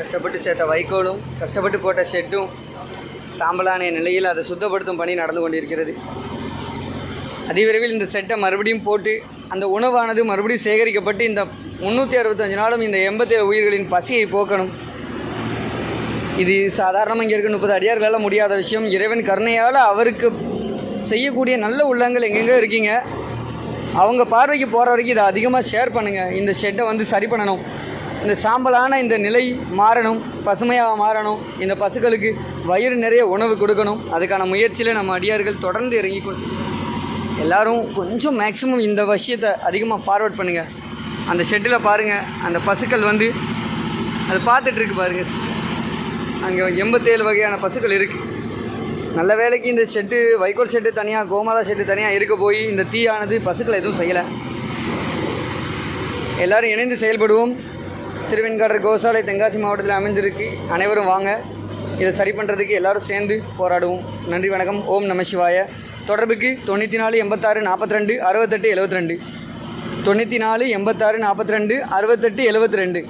கஷ்டப்பட்டு சேர்த்த வைக்கோலும் கஷ்டப்பட்டு போட்ட ஷெட்டும் சாம்பலான நிலையில் அதை சுத்தப்படுத்தும் பணி நடந்து கொண்டிருக்கிறது. அதிவிரைவில் இந்த செட்டை மறுபடியும் போட்டு அந்த உணவானது மறுபடியும் சேகரிக்கப்பட்டு இந்த முந்நூற்றி அறுபத்தஞ்சு நாளும் இந்த எண்பத்தேழு உயிர்களின் பசியை போக்கணும். இது சாதாரணமாக இங்கே இருக்க முப்பது அடியார்களால் முடியாத விஷயம். இறைவன் கருணையால் அவருக்கு செய்யக்கூடிய நல்ல உள்ளங்கள் எங்கெங்கே இருக்கீங்க. அவங்க பார்வைக்கு போகிற வரைக்கும் இதை அதிகமாக ஷேர் பண்ணுங்கள் இந்த ஷெட்டை வந்து சரி பண்ணணும். இந்த சாம்பலான இந்த நிலை மாறணும் பசுமையாக மாறணும் இந்த பசுக்களுக்கு வயிறு நிறைய உணவு கொடுக்கணும். அதுக்கான முயற்சியில் நம்ம அடியார்கள் தொடர்ந்து இறங்கி கொண்டு எல்லாரும் கொஞ்சம் மேக்ஸிமம் இந்த விஷயத்தை அதிகமாக ஃபார்வர்ட் பண்ணுங்கள் அந்த ஷெட்டில் பாருங்கள் அந்த பசுக்கள் வந்து அதை பார்த்துட்ருக்கு பாருங்கள் அங்கே எண்பத்தேழு வகையான பசுக்கள் இருக்குது நல்ல வேலைக்கு இந்த ஷெட்டு வைக்கோல் ஷெட்டு தனியாக கோமாதா ஷெட்டு தனியாக இருக்க போய் இந்த தீயானது பசுக்களை எதுவும் செய்யலை. எல்லோரும் இணைந்து செயல்படுவோம். திருவெண்காடர் கோசாலை தென்காசி மாவட்டத்தில் அமைந்திருக்கு. அனைவரும் வாங்க. இதை சரி பண்ணுறதுக்கு எல்லாரும் சேர்ந்து போராடுவோம். நன்றி வணக்கம். ஓம் நம சிவாய. தொடர்புக்கு தொண்ணூற்றி நாலு எண்பத்தாறு நாற்பத்தி ரெண்டு அறுபத்தெட்டு எழுபத்தி ரெண்டு தொண்ணூற்றி நாலு எண்பத்தாறு நாற்பத்தி ரெண்டு அறுபத்தெட்டு எழுபத்தி ரெண்டு